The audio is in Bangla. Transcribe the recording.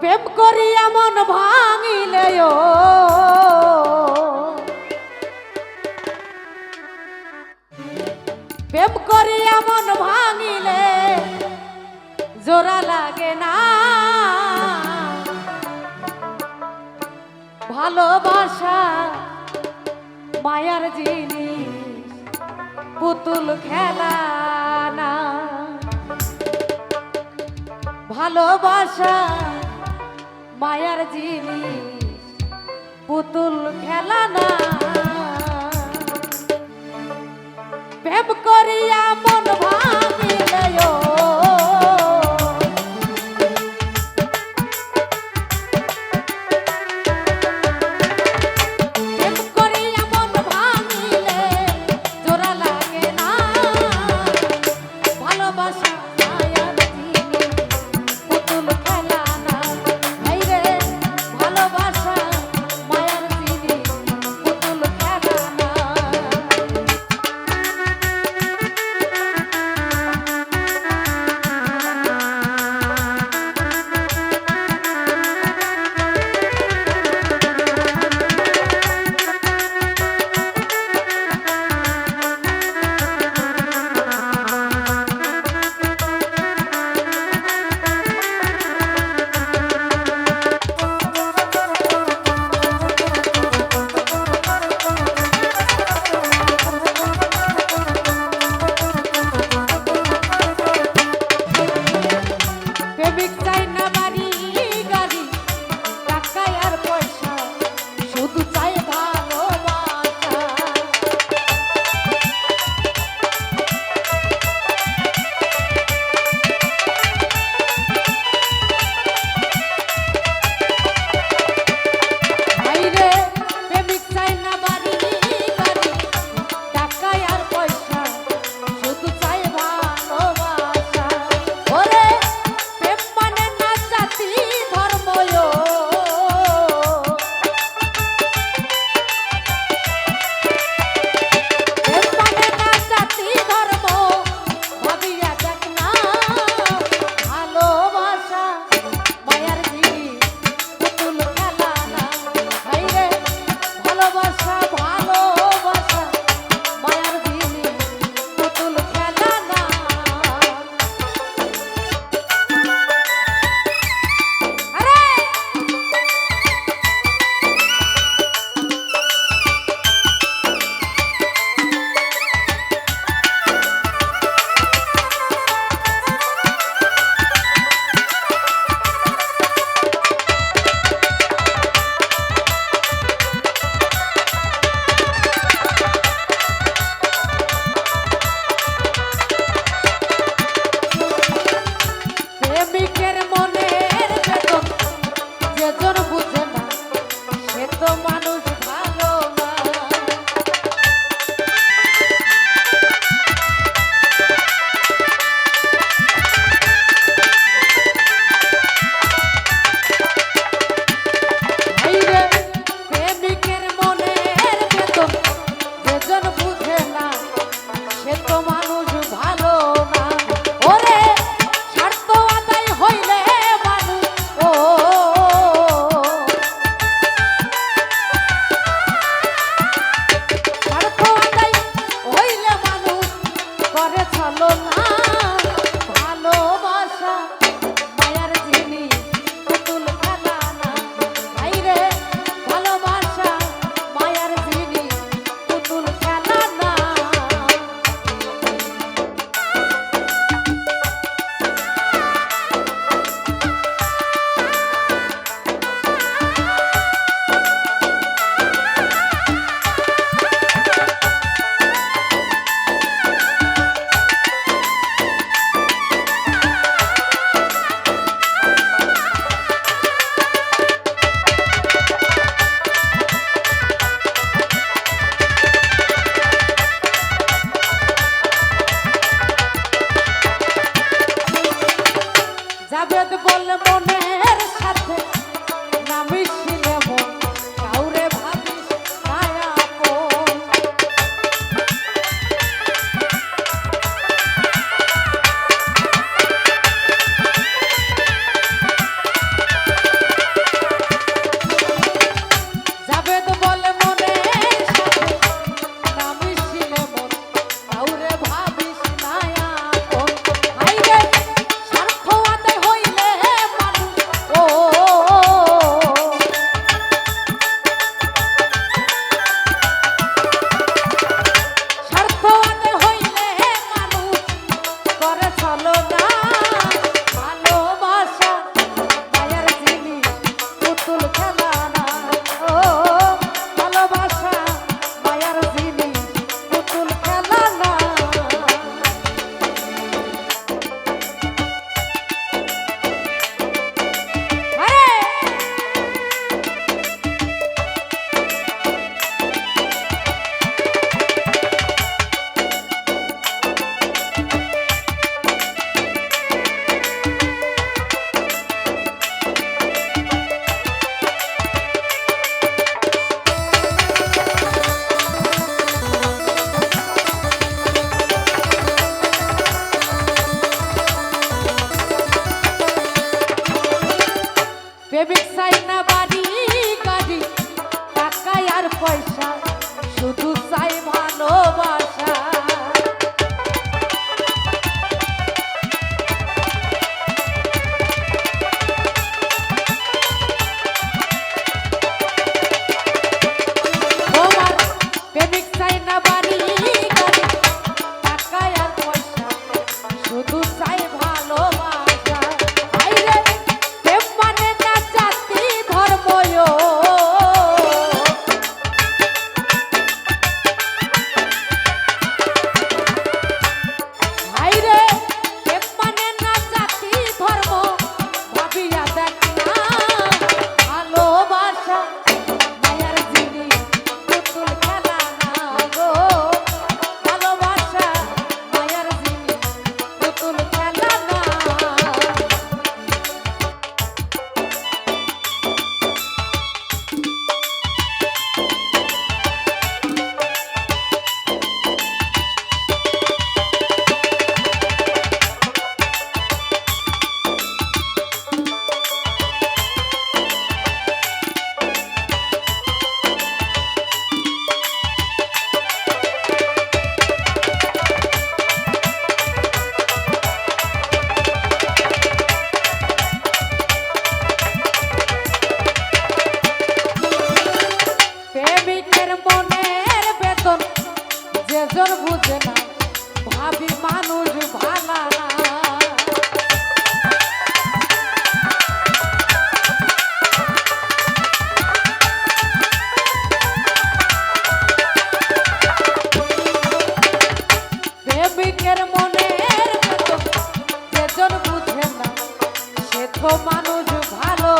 প্রেম করি এমন ভাঙিলে প্রেম করি এমন ভাঙিলে জোড়া লাগে না। ভালোবাসা মায়ার জিনিস, পুতুল খেলা না। ভালোবাসা মায়ার জিনিস পুতুল খেলা না। প্রেম করিয়া যাবে বল মনে মানুষ ভালো